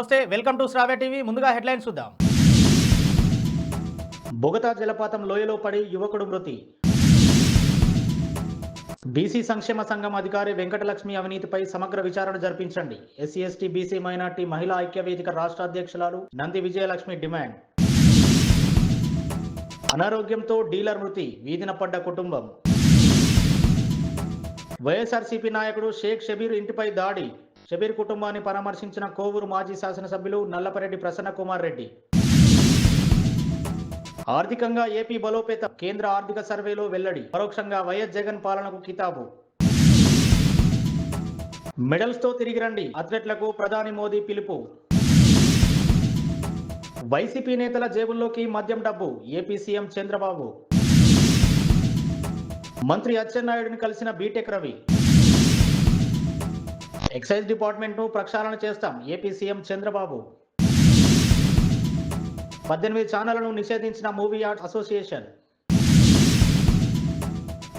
నమస్తే welcome to Shravya TV. ముందుగా headlines చూద్దాం. బొగతా జలపాతం లోయలో పడి యువకుడు మృతి. బీసీ సంక్షేమ సంఘం అధికారి వెంకటలక్ష్మి అవినీతిపై సమగ్ర విచారణ జరిపించండి. ఎస్సీ ఎస్టీ బీసీ మైనార్టీ మహిళా ఐక్య వేదిక రాష్ట్ర అధ్యక్షురాలు నంది విజయలక్ష్మి డిమాండ్. అనారోగ్యంతో డీలర్ మృతి వీధిన పడ్డ కుటుంబం. వైఎస్ఆర్సీపీ నాయకుడు షేక్ షబీర్ ఇంటిపై దాడి. షబీర్ కుటుంబాన్ని పరామర్శించిన కోవూరు మాజీ శాసనసభ్యులు నల్లపరెడ్డి ప్రసన్న కుమార్ రెడ్డి. ఆర్థికంగా ఏపీ బలోపేత కేంద్ర ఆర్థిక సర్వేలో వెల్లడి. పరోక్షంగా వైఎస్ జగన్ పాలనకు కితాబు. మెడల్స్తో తిరిగి రండి. అథ్లెట్లకు ప్రధాని మోదీ పిలుపు. వైసీపీ నేతల జేబుల్లోకి మద్యం డబ్బు. AP CM Chandrababu. మంత్రి అచ్చెన్నాయుడిని కలిసిన బీటెక్ రవి. ఎక్సైజ్ డిపార్ట్మెంట్ను ప్రక్షాళన చేస్తాం. AP CM Chandrababu. పద్దెనిమిది ఛానళ్ళను నిషేధించిన మూవీ ఆర్ట్ అసోసియేషన్.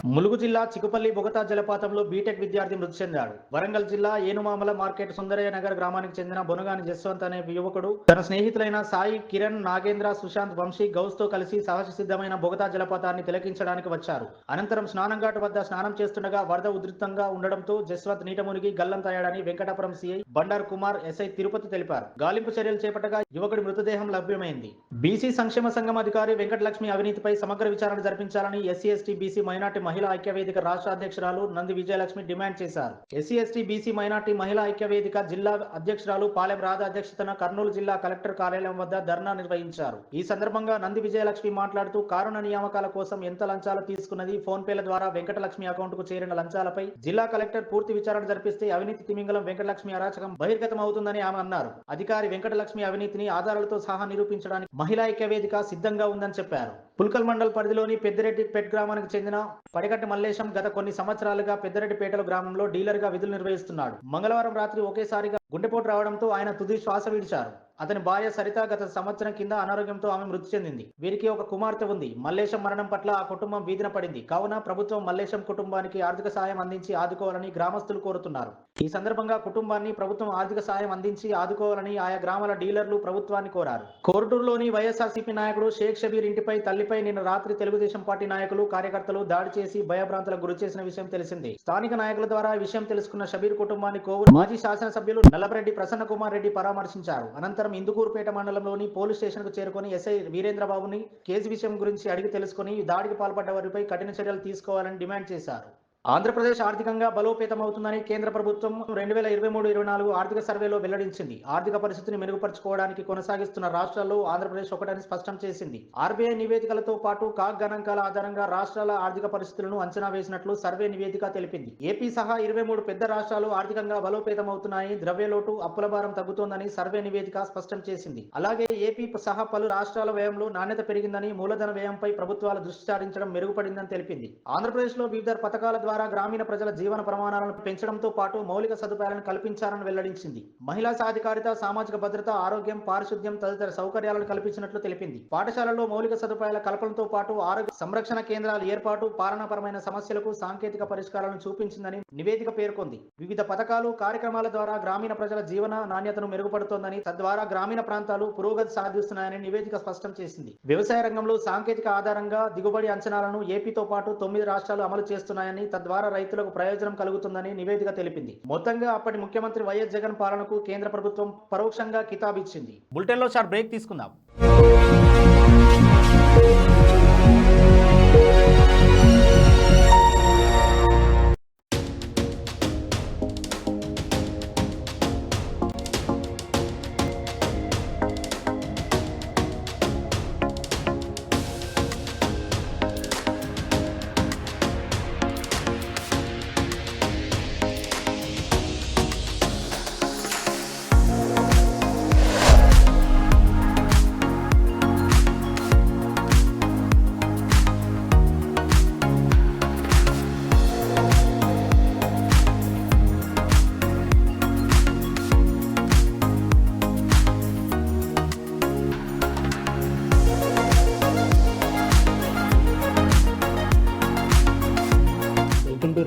ములుగు జిల్లా చికుపల్లి బొగతా జలపాతంలో బీటెక్ విద్యార్థి మృతి చెందాడు. వరంగల్ జిల్లా ఏనుమామల మార్కెట్ సుందరయ్య నగర్ గ్రామానికి చెందిన బొనగాని జస్వంత్ అనే యువకుడు తన స్నేహితులైన సాయి కిరణ్ నాగేంద్ర సుశాంత్ వంశీ గౌస్తో కలిసి సహజ సిద్ధమైన బొగతా జలపాతాన్ని తిలకించడానికి వచ్చారు. అనంతరం స్నానంఘాటు వద్ద స్నానం చేస్తుండగా వరద ఉధృతంగా ఉండడంతో జస్వంత్ నీట మునిగి గల్లంతయ్యాడని వెంకటాపురం సీఐ బండార్ కుమార్ ఎస్ఐ తిరుపతి తెలిపారు. గాలింపు చర్యలు చేపట్టగా యువకుడి మృతదేహం లభ్యమైంది. బీసీ సంక్షేమ సంఘం అధికారి వెంకటలక్ష్మి అవినీతిపై సమగ్ర విచారణ జరిపించాలని ఎస్సీ ఎస్టీ బీసీ మైనార్టీ మహిళా ఐక్య వేదిక రాష్ట్ర అధ్యక్షురాలు నంది విజయలక్ష్మి డిమాండ్ చేశారు. ఎస్సీ ఎస్టీ బీసీ మైనార్టీ మహిళా ఐక్య వేదిక జిల్లా అధ్యక్షురాలు పాలెం రాధ అధ్యక్షతన కర్నూలు జిల్లా కలెక్టర్ కార్యాలయం వద్ద ధర్నా నిర్వహించారు. ఈ సందర్భంగా నంది విజయలక్ష్మి మాట్లాడుతూ కారుణ నియామకాల కోసం ఎంత లంచాలు తీసుకున్నది ఫోన్ పేల ద్వారా వెంకటలక్ష్మి అకౌంట్కు చేరిన లంచాలపై జిల్లా కలెక్టర్ పూర్తి విచారణ జరిపిస్తే అవినీతి తిమింగలం వెంకటలక్ష్మి అరాచకం బహిర్గతం అవుతుందని ఆమె అన్నారు. అధికారి వెంకటలక్ష్మి అవినీతిని ఆధారాలతో సహా నిరూపించడానికి మహిళా ఐక్య వేదిక సిద్ధంగా ఉందని చెప్పారు. పుల్కల్ మండల్ పరిధిలోని పెద్దిరెడ్డి పెట్ గ్రామానికి చెందిన పడిగట్టి మల్లేశం గత కొన్ని సంవత్సరాలుగా పెద్దిరెడ్డిపేటల గ్రామంలో డీలర్గా విధులు నిర్వహిస్తున్నాడు. మంగళవారం రాత్రి ఒకేసారిగా గుండెపోటు రావడంతో ఆయన తుది శ్వాస విడిచారు. అతని భార్య సరిత గత సంవత్సరం కింద అనారోగ్యంతో ఆమె మృతి చెందింది. వీరికి ఒక కుమార్తె ఉంది. మల్లేశం మరణం పట్ల ఆ కుటుంబం వీధిన పడింది. కావున ప్రభుత్వం మల్లేశం కుటుంబానికి ఆర్థిక సాయం అందించి ఆదుకోవాలని గ్రామస్తులు కోరుతున్నారు. ఈ సందర్భంగా కుటుంబాన్ని ప్రభుత్వం ఆర్థిక సాయం అందించి ఆదుకోవాలని ఆయా గ్రామాల డీలర్లు ప్రభుత్వాన్ని కోరారు. కోరుటూరులోని వైఎస్ఆర్సీపీ నాయకుడు షేక్ షబీర్ ఇంటిపై తల్లిపై నిన్న రాత్రి తెలుగుదేశం పార్టీ నాయకులు కార్యకర్తలు దాడి చేసి భయభ్రాంతులకు గురి చేసిన విషయం తెలిసిందే. స్థానిక నాయకుల ద్వారా విషయం తెలుసుకున్న షబీర్ కుటుంబాన్ని కోవూరు మాజీ శాసనసభ్యులు నల్లపరెడ్డి ప్రసన్న కుమార్ రెడ్డి పరామర్శించారు. అనంతరం ఇందుకూరుపేట మండలంలోని పోలీస్ స్టేషన్కు ఎస్ఐ వీరేంద్రబాబుని కేసు విషయం గురించి అడిగి తెలుసుకుని దాడికి పాల్పడ్డ వారిపై కఠిన చర్యలు తీసుకోవాలని డిమాండ్ చేశారు. ఆంధ్రప్రదేశ్ ఆర్థికంగా బలోపేతమవుతుందని కేంద్ర ప్రభుత్వం రెండు వేల ఇరవై మూడు ఇరవై నాలుగు ఆర్థిక సర్వేలో వెల్లడించింది. ఆర్థిక పరిస్థితిని మెరుగుపరచుకోవడానికి కొనసాగిస్తున్న రాష్ట్రాల్లో ఆంధ్రప్రదేశ్ ఒకటని స్పష్టం చేసింది. ఆర్బీఐ నివేదికలతో పాటు కాగ్ గణాంకాల ఆధారంగా రాష్ట్రాల ఆర్థిక పరిస్థితులను అంచనా వేసినట్లు సర్వే నివేదిక తెలిపింది. ఏపీ సహా ఇరవై మూడు పెద్ద రాష్ట్రాలు ఆర్థికంగా బలోపేతమవుతున్నాయి. ద్రవ్యలోటు అప్పుల భారం తగ్గుతోందని సర్వే నివేదిక స్పష్టం చేసింది. అలాగే ఏపీ సహా పలు రాష్ట్రాల వ్యయంలో నాణ్యత పెరిగిందని మూలధన వ్యయంపై ప్రభుత్వాలు దృష్టి సారించడం మెరుగుపడిందని తెలిపింది. ఆంధ్రప్రదేశ్లో వివిధ పథకాల ద్వారా గ్రామీణ ప్రజల జీవన ప్రమాణాలను పెంచడంతో పాటు మౌలిక సదుపాయాలను కల్పించాలని వెల్లడించింది. మహిళా సాధికారిత సామాజిక భద్రత ఆరోగ్యం పారిశుద్ధ్యం తదితర సౌకర్యాలను కల్పించినట్లు తెలిపింది. పాఠశాలల్లో మౌలిక సదుపాయాల కల్పనతో పాటు ఆరోగ్య సంరక్షణ కేంద్రాల ఏర్పాటు పాలనాపరమైన సమస్యలకు సాంకేతిక పరిష్కారాలను చూపించిందని నివేదిక పేర్కొంది. వివిధ పథకాలు కార్యక్రమాల ద్వారా గ్రామీణ ప్రజల జీవన నాణ్యతను మెరుగుపడుతోందని తద్వారా గ్రామీణ ప్రాంతాలు పురోగతి సాధిస్తున్నాయని నివేదిక స్పష్టం చేసింది. వ్యవసాయ రంగంలో సాంకేతిక ఆధారంగా దిగుబడి అంచనాలను ఏపీతో పాటు తొమ్మిది రాష్ట్రాలు అమలు చేస్తున్నాయని తద్వారా రైతులకు ప్రయోజనం కలుగుతుందని నివేదిక తెలిపింది. మొత్తంగా అప్పటి ముఖ్యమంత్రి వైఎస్ జగన్ పాలనకు కేంద్ర ప్రభుత్వం పరోక్షంగా కితాబిచ్చింది. బులెటిన్లో షార్ట్ బ్రేక్ తీసుకుందాం.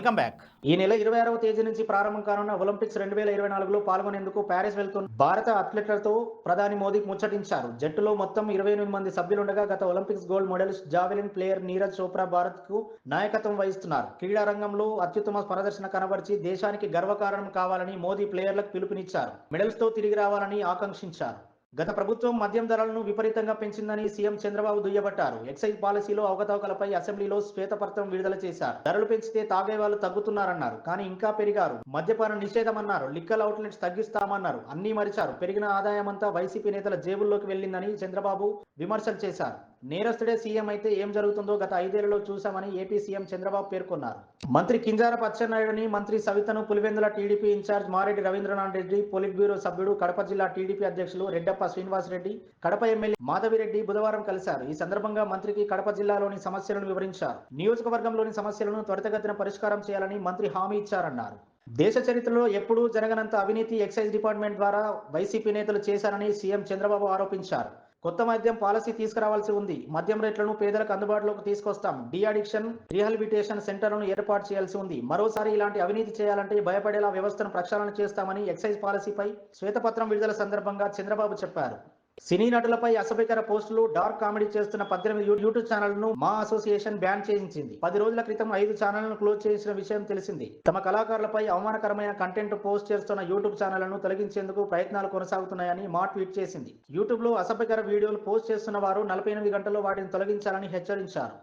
Welcome back. ఈ నెల ఇరవై ఆరవ తేదీ నుంచి ప్రారంభం కానున్న ఒలింపిక్స్ రెండు వేల ఇరవై నాలుగులో పాల్గొనేందుకు ప్యారిస్ వెళ్తున్న భారత అథ్లెట్లతో ప్రధాని మోదీ ముచ్చటించారు. జట్టులో మొత్తం ఇరవై ఎనిమిది మంది సభ్యులుండగా గత Olympics gold medalist javelin player Neeraj Chopra భారత్కు నాయకత్వం వహిస్తున్నారు. క్రీడా రంగంలో అత్యుత్తమ ప్రదర్శన కనబరిచి దేశానికి గర్వకారణం కావాలని మోదీ ప్లేయర్లకు పిలుపునిచ్చారు. మెడల్స్తో తిరిగి రావాలని ఆకాంక్షించారు. గత ప్రభుత్వం మద్యం ధరలను విపరీతంగా పెంచిందని సీఎం చంద్రబాబు దుయ్యబట్టారు. ఎక్సైజ్ పాలసీలో అవకతవకలపై అసెంబ్లీలో శ్వేతపత్రం విడుదల చేశారు. ధరలు పెంచితే తాగే వాళ్ళు తగ్గుతున్నారన్నారు కానీ ఇంకా పెరిగారు. మద్యపాన నిషేధమన్నారు లిక్కల్ అవుట్లెట్స్ తగ్గిస్తామన్నారు అన్ని మరిచారు. పెరిగిన ఆదాయం అంతా వైసీపీ నేతల జేబుల్లోకి వెళ్ళిందని చంద్రబాబు విమర్శలు చేశారు. నేరస్తుడే సీఎం అయితే ఏం జరుగుతుందో గత ఐదేళ్ళలో చూశామని ఏపీ సీఎం చంద్రబాబు పేర్కొన్నారు. మంత్రి కింజారపు అచ్చెన్నాయుడుని మంత్రి సవితను Pulivendula TDP in charge Mareddy Ravindranath Reddy politburo సభ్యుడు కడప జిల్లా టీడీపీ అధ్యక్షులు రెడ్డప్ప శ్రీనివాస్ రెడ్డి కడప ఎమ్మెల్యే మాధవిరెడ్డి బుధవారం కలిశారు. ఈ సందర్భంగా మంత్రికి కడప జిల్లాలోని సమస్యలను వివరించారు. నియోజకవర్గంలోని సమస్యలను త్వరితగతిన పరిష్కారం చేయాలని మంత్రి హామీ ఇచ్చారన్నారు. దేశ చరిత్రలో ఎప్పుడూ జరగనంత అవినీతి ఎక్సైజ్ డిపార్ట్మెంట్ ద్వారా వైసీపీ నేతలు చేశారని సీఎం చంద్రబాబు ఆరోపించారు. కొత్త మద్యం పాలసీ తీసుకురావాల్సి ఉంది. మద్యం రేట్లను పేదలకు అందుబాటులోకి తీసుకొస్తాం. డిఅడిక్షన్ అడిక్షన్ సెంటర్లను ఏర్పాటు చేయాల్సి ఉంది. మరోసారి ఇలాంటి అవినీతి చేయాలంటే భయపడేలా వ్యవస్థను ప్రక్షాళన చేస్తామని ఎక్సైజ్ పాలసీపై శ్వేతపత్రం విడుదల సందర్భంగా చంద్రబాబు చెప్పారు. సినీ నటులపై అసభ్యకర పోస్టులు డార్క్ కామెడీ చేస్తున్న పద్దెనిమిది యూట్యూబ్ ఛానళ్ళను మా అసోసియేషన్ బ్యాన్ చేయించింది. పది రోజుల క్రితం ఐదు ఛానళ్ళను క్లోజ్ చేసిన విషయం తెలిసింది. తమ కళాకారులపై అవమానకరమైన కంటెంట్ పోస్ట్ చేస్తున్న యూట్యూబ్ ఛానళ్ళను తొలగించేందుకు ప్రయత్నాలు కొనసాగుతున్నాయని మా ట్వీట్ చేసింది. యూట్యూబ్లో అసభ్యకర వీడియోలు పోస్ట్ చేస్తున్న వారు నలభై ఎనిమిది గంటల్లో వాటిని తొలగించాలని హెచ్చరించారు.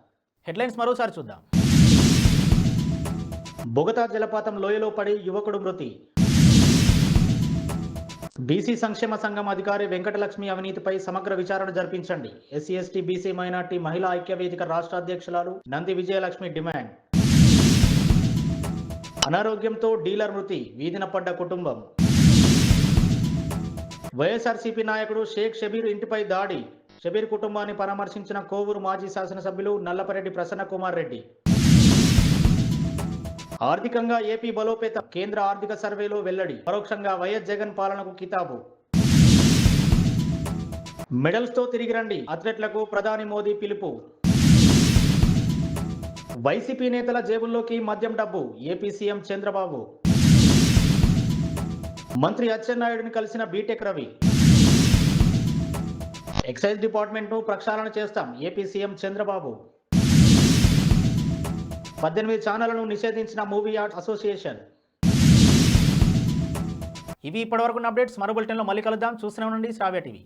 హెడ్లైన్స్ మరోసారి చూద్దాం. బొగతా జలపాతం లోయలో పడి యువకుడు మృతి. బీసీ సంక్షేమ సంఘం అధికారి వెంకటలక్ష్మి అవినీతిపై సమగ్ర విచారణ జరిపించండి. ఎస్సీ ఎస్టీ బీసీ మైనార్టీ మహిళా ఐక్య వేదిక రాష్ట్ర అధ్యక్షురాలు నంది విజయలక్ష్మి డిమాండ్. అనారోగ్యంతో డీలర్ మృతి వీధిన పడ్డ కుటుంబం. వైఎస్ఆర్సీపీ నాయకుడు షేక్ షబీర్ ఇంటిపై దాడి. షబీర్ కుటుంబాన్ని పరామర్శించిన కోవూరు మాజీ శాసనసభ్యులు నల్లపరెడ్డి ప్రసన్న కుమార్ రెడ్డి. ఆర్థికంగా ఏపీ బలోపేత కేంద్ర ఆర్థిక సర్వేలో వెల్లడి. పరోక్షంగా వైఎస్ జగన్ పాలనకు కితాబు. మెడల్స్తో తిరిగి రండి. అథ్లెట్లకు ప్రధాని మోదీ పిలుపు. వైసీపీ నేతల జేబుల్లోకి మద్యం డబ్బు. AP CM Chandrababu. మంత్రి అచ్చెన్నాయుడిని కలిసిన బీటెక్ రవి. ఎక్సైజ్ డిపార్ట్మెంట్ను ప్రక్షాళన చేస్తాం. AP CM Chandrababu. పద్దెనిమిది ఛానళ్ళను నిషేధించిన మూవీ ఆర్ట్ అసోసియేషన్. ఇవి ఇప్పటివరకు అప్డేట్స్. మరో బులెటిన్లో మళ్ళీ కలుద్దాం. చూస్తూనే ఉండండి శ్రావ్య టీవీ.